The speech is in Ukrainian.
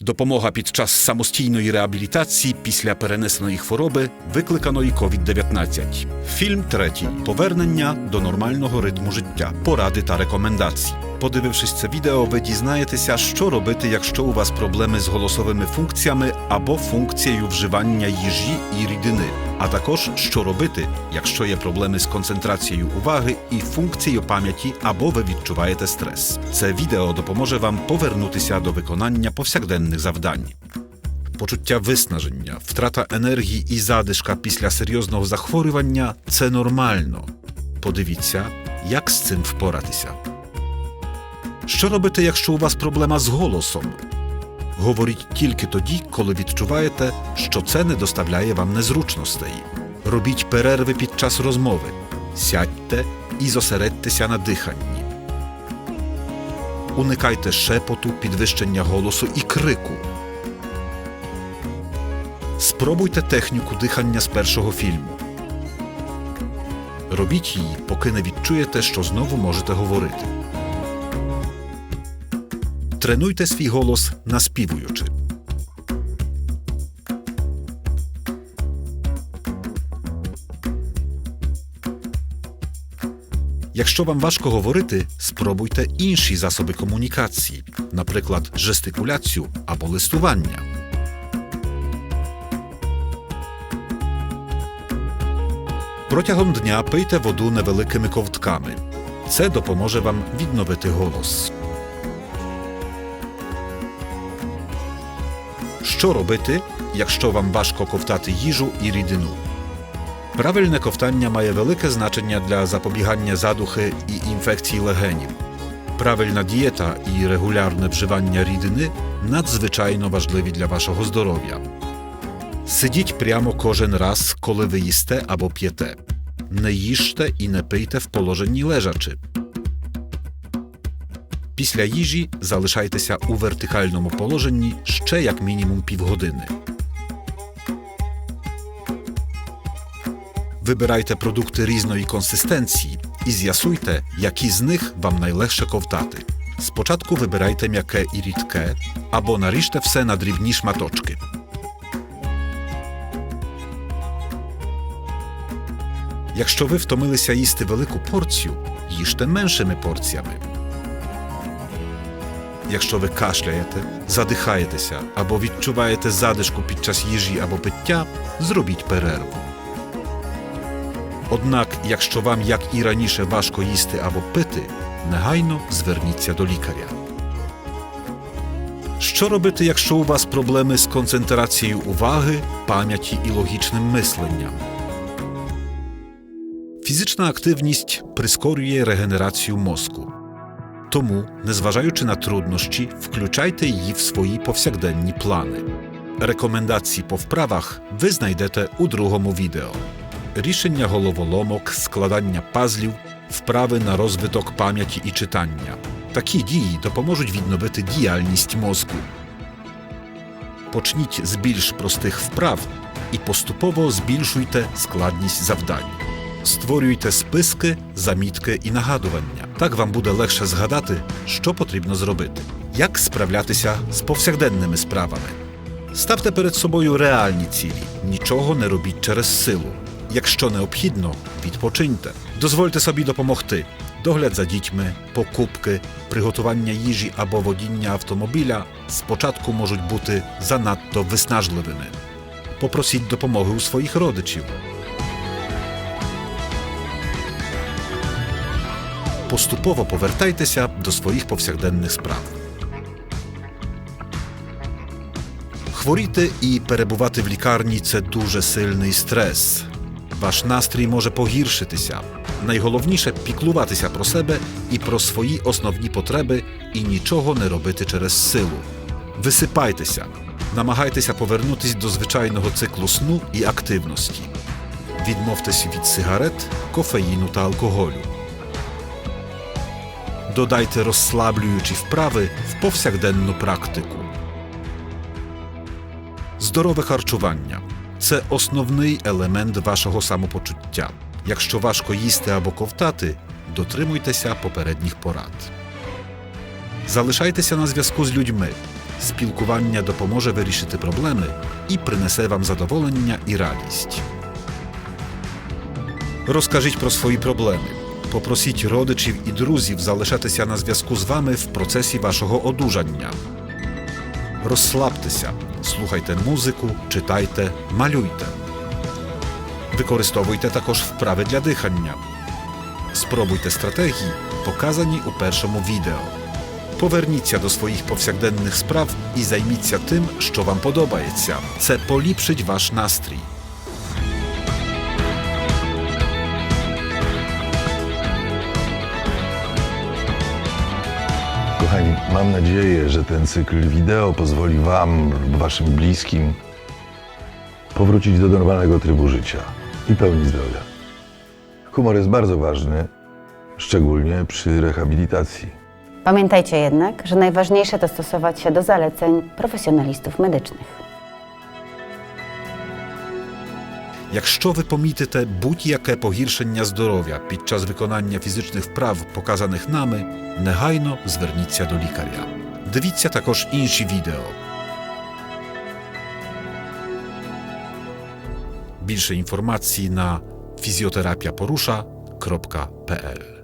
Допомога під час самостійної реабілітації після перенесеної хвороби, викликаної COVID-19. Фільм третій повернення до нормального ритму життя, поради та рекомендації. Подивившись це відео, ви дізнаєтеся, що робити, якщо у вас проблеми з голосовими функціями або функцією вживання їжі і рідини, а також що робити, якщо є проблеми з концентрацією уваги і функцією пам'яті, або ви відчуваєте стрес. Це відео допоможе вам повернутися до виконання повсякденних завдань. Почуття виснаження, втрата енергії і задишка після серйозного захворювання це нормально. Подивіться, як з цим впоратися. Що робити, якщо у вас проблема з голосом? Говоріть тільки тоді, коли відчуваєте, що це не доставляє вам незручностей. Робіть перерви під час розмови, сядьте і зосередьтеся на диханні. Уникайте шепоту, підвищення голосу і крику. Спробуйте техніку дихання з першого фільму. Робіть її, поки не відчуєте, що знову можете говорити. Тренуйте свій голос наспівуючи. Якщо вам важко говорити, спробуйте інші засоби комунікації, наприклад, жестикуляцію або листування. Протягом дня пийте воду невеликими ковтками. Це допоможе вам відновити голос. Що робити, якщо вам важко ковтати їжу і рідину? Правильне ковтання має велике значення для запобігання задухи і інфекцій легенів. Правильна дієта і регулярне вживання рідини надзвичайно важливі для вашого здоров'я. Сидіть прямо кожен раз, коли ви їсте або п'єте. Не їжте і не пийте в положенні лежачи. Після їжі залишайтеся у вертикальному положенні ще як мінімум півгодини. Вибирайте продукти різної консистенції і з'ясуйте, які з них вам найлегше ковтати. Спочатку вибирайте м'яке і рідке, або наріжте все на дрібні шматочки. Якщо ви втомилися їсти велику порцію, їжте меншими порціями. Якщо ви кашляєте, задихаєтеся або відчуваєте задишку під час їжі або пиття, зробіть перерву. Однак, якщо вам, як і раніше, важко їсти або пити, негайно зверніться до лікаря. Що робити, якщо у вас проблеми з концентрацією уваги, пам'яті і логічним мисленням? Фізична активність прискорює регенерацію мозку. Тому, незважаючи на труднощі, включайте її в свої повсякденні плани. Рекомендації по вправах ви знайдете у другому відео. Рішення головоломок, складання пазлів, вправи на розвиток пам'яті і читання. Такі дії допоможуть відновити діяльність мозку. Почніть з більш простих вправ і поступово збільшуйте складність завдань. Створюйте списки, замітки і нагадування. Так вам буде легше згадати, що потрібно зробити. Як справлятися з повсякденними справами. Ставте перед собою реальні цілі. Нічого не робіть через силу. Якщо необхідно, відпочиньте. Дозвольте собі допомогти. Догляд за дітьми, покупки, приготування їжі або водіння автомобіля спочатку можуть бути занадто виснажливими. Попросіть допомоги у своїх родичів. Поступово повертайтеся до своїх повсякденних справ. Хворіти і перебувати в лікарні це дуже сильний стрес. Ваш настрій може погіршитися. Найголовніше піклуватися про себе і про свої основні потреби і нічого не робити через силу. Висипайтеся, намагайтеся повернутись до звичайного циклу сну і активності. Відмовтесь від сигарет, кофеїну та алкоголю. Додайте розслаблюючі вправи в повсякденну практику. Здорове харчування це основний елемент вашого самопочуття. Якщо важко їсти або ковтати, дотримуйтеся попередніх порад. Залишайтеся на зв'язку з людьми. Спілкування допоможе вирішити проблеми і принесе вам задоволення і радість. Розкажіть про свої проблеми. Попросіть родичів і друзів залишатися на зв'язку з вами в процесі вашого одужання. Розслабтеся, слухайте музику, читайте, малюйте. Використовуйте також вправи для дихання. Спробуйте стратегії, показані у першому відео. Поверніться до своїх повсякденних справ і займіться тим, що вам подобається. Це поліпшить ваш настрій. Kochani, mam nadzieję, że ten cykl wideo pozwoli Wam lub Waszym bliskim powrócić do normalnego trybu życia i pełni zdrowia. Humor jest bardzo ważny, szczególnie przy rehabilitacji. Pamiętajcie jednak, że najważniejsze to stosować się do zaleceń profesjonalistów медичних. Якщо ви помітите будь-яке погіршення здоров'я під час виконання фізичних вправ, показаних нами, негайно зверніться до лікаря. Дивіться також інші відео. Більше інформації на фізіотерапіапорusza.pl